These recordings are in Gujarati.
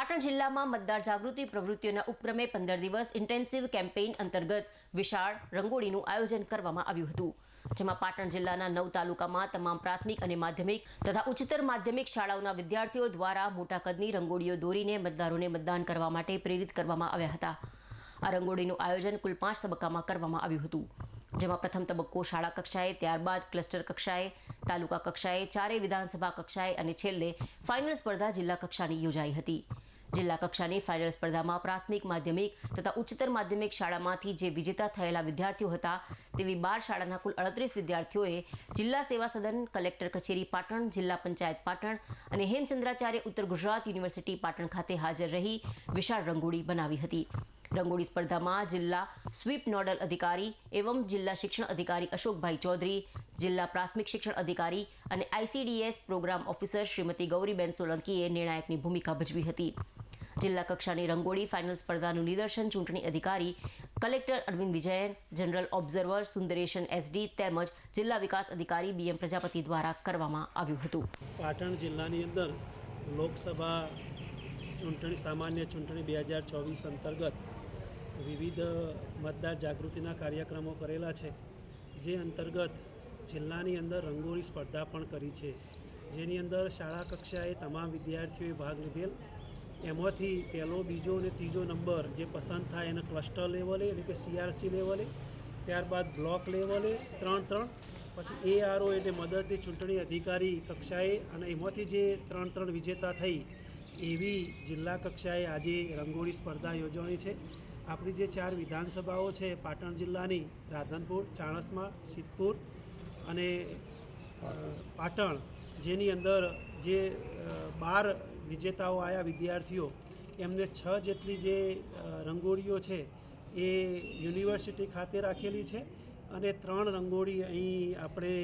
પાટણ જિલ્લામાં મતદાર જાગૃતિ પ્રવૃત્તિઓના ઉપક્રમે પંદર દિવસ ઇન્ટેન્સિવ કેમ્પેઇન અંતર્ગત વિશાળ રંગોળીનું આયોજન કરવામાં આવ્યું હતું, જેમાં પાટણ જિલ્લાના નવ તાલુકામાં તમામ પ્રાથમિક અને માધ્યમિક તથા ઉચ્ચતર માધ્યમિક શાળાઓના વિદ્યાર્થીઓ દ્વારા મોટા કદની રંગોળીઓ દોરીને મતદારોને મતદાન કરવા માટે પ્રેરિત કરવામાં આવ્યા હતા. આ રંગોળીનું આયોજન કુલ પાંચ તબક્કામાં કરવામાં આવ્યું હતું, જેમાં પ્રથમ તબક્કો શાળા કક્ષાએ, ત્યારબાદ ક્લસ્ટર કક્ષાએ, તાલુકા કક્ષાએ, ચારેય વિધાનસભા કક્ષાએ અને છેલ્લે ફાઇનલ સ્પર્ધા જિલ્લા કક્ષાની યોજાઈ હતી. જિલ્લા કક્ષાની ફાઇનલ સ્પર્ધામાં પ્રાથમિક, માધ્યમિક તથા ઉચ્ચતર માધ્યમિક શાળામાંથી જે વિજેતા થયેલા વિદ્યાર્થીઓ હતા, તેવી બાર શાળાના કુલ અડત્રીસ વિદ્યાર્થીઓએ જિલ્લા સેવા સદન, કલેક્ટર કચેરી પાટણ, જિલ્લા પંચાયત પાટણ અને હેમચંદ્રાચાર્ય ઉત્તર ગુજરાત યુનિવર્સિટી પાટણ ખાતે હાજર રહી વિશાળ રંગોળી બનાવી હતી. રંગોળી સ્પર્ધામાં જિલ્લા સ્વીપ નોડલ અધિકારી એવમ જિલ્લા શિક્ષણ અધિકારી અશોકભાઈ ચૌધરી, જિલ્લા પ્રાથમિક શિક્ષણ અધિકારી અને ICDS program officer Shrimati Gauriben સોલંકીએ નિર્ણાયકની ભૂમિકા ભજવી હતી. જિલ્લા કક્ષાની રંગોળી ફાઇનલ સ્પર્ધાનું નિદર્શન, ચૂંટણી અધિકારી, collector Arvind Vijayan general observer Sundaresan SD તેમજ જિલ્લા વિકાસ અધિકારી બીએમ પ્રજાપતિ દ્વારા કરવામાં આવ્યું હતું. પાટણ જિલ્લાની અંદર લોકસભા ચૂંટણી, સામાન્ય ચૂંટણી બે હજાર ચોવીસ અંતર્ગત વિવિધ મતદાર જાગૃતિના કાર્યક્રમો કરેલા છે. જે અંતર્ગત જિલ્લાની અંદર રંગોળી સ્પર્ધા પણ કરી છે. જેની અંદર શાળા કક્ષાએ તમામ વિદ્યાર્થીઓએ ભાગ લીધેલ. એમાંથી પહેલો, બીજો અને ત્રીજો નંબર જે પસંદ થાય એને ક્લસ્ટર લેવલે, એટલે કે સીઆરસી લેવલે, ત્યારબાદ બ્લોક લેવલે, ત્રણ ત્રણ, પછી એઆરઓ એટલે મદદની ચૂંટણી અધિકારી કક્ષાએ અને એમાંથી જે ત્રણ ત્રણ વિજેતા થઈ, એવી જિલ્લા કક્ષાએ આજે રંગોળી સ્પર્ધા યોજવાની છે. આપણી જે ચાર વિધાનસભાઓ છે, પાટણ જિલ્લાની, રાધનપુર, ચાણસમા, સિદ્ધપુર અને પાટણ, જેની અંદર જે બાર વિજેતાઓ આવ્યા વિદ્યાર્થીઓ, એમને છ જેટલી જે રંગોળીઓ છે એ યુનિવર્સિટી ખાતે રાખેલી છે અને ત્રણ રંગોળી અહીં આપણે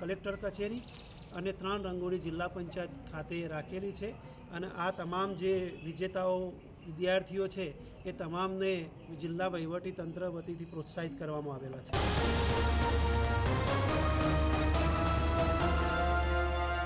કલેક્ટર કચેરી અને ત્રણ રંગોળી જિલ્લા પંચાયત ખાતે રાખેલી છે અને આ તમામ જે વિજેતાઓ, વિદ્યાર્થીઓ છે એ તમામને જિલ્લા વહીવટી તંત્ર વતીથી પ્રોત્સાહિત કરવામાં આવેલા છે.